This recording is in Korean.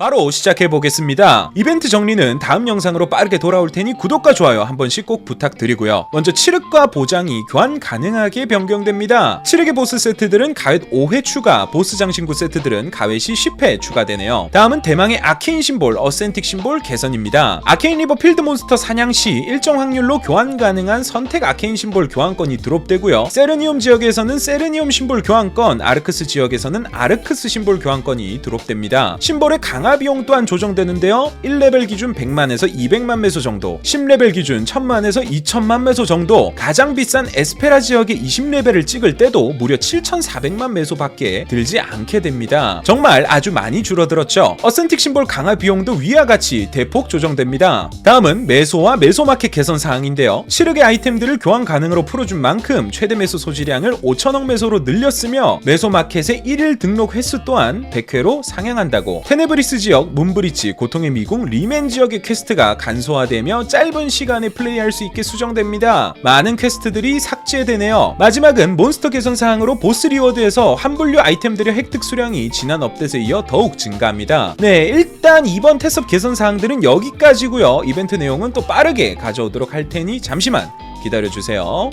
바로 시작해 보겠습니다. 이벤트 정리는 다음 영상으로 빠르게 돌아올 테니 구독과 좋아요 한 번씩 꼭 부탁드리고요. 먼저 칠흑과 보장이 교환 가능하게 변경됩니다. 칠흑의 보스 세트들은 가획 5회 추가, 보스 장신구 세트들은 시 10회 추가되네요. 다음은 대망의 아케인 심볼, 어센틱 심볼 개선입니다. 아케인 리버 필드 몬스터 사냥 시 일정 확률로 교환 가능한 선택 아케인 심볼 교환권이 드롭되고요. 세르니움 지역에서는 세르니움 심볼 교환권, 아르크스 지역에서는 아르크스 심볼 교환권이 드롭됩니다. 심볼의 강화 비용 또한 조정되는데요. 1레벨 기준 100만에서 200만 매소 정도, 10레벨 기준 1000만에서 2000만 매소 정도, 가장 비싼 에스페라 지역의 20레벨을 찍을 때도 무려 7400만 매소밖에 들지 않게 됩니다. 정말 아주 많이 줄어들었죠. 어센틱 심볼 강화 비용도 위와 같이 대폭 조정됩니다. 다음은 매소와 매소 마켓 개선 사항인데요. 시르게 아이템들을 교환 가능으로 풀어준 만큼 최대 매소 소지량을 5천억 매소로 늘렸으며 매소 마켓의 1일 등록 횟수 또한 100회로 상향한다고. 테네브리스 지역, 문브리치, 고통의 미궁, 리멘 지역의 퀘스트가 간소화되며 짧은 시간에 플레이할 수 있게 수정됩니다. 많은 퀘스트들이 삭제되네요. 마지막은 몬스터 개선 사항으로 보스 리워드에서 환불류 아이템들의 획득 수량이 지난 업데이트에 이어 더욱 증가합니다. 네, 일단 이번 테스업 개선 사항들은 여기까지고요. 이벤트 내용은 또 빠르게 가져오도록 할 테니 잠시만 기다려주세요.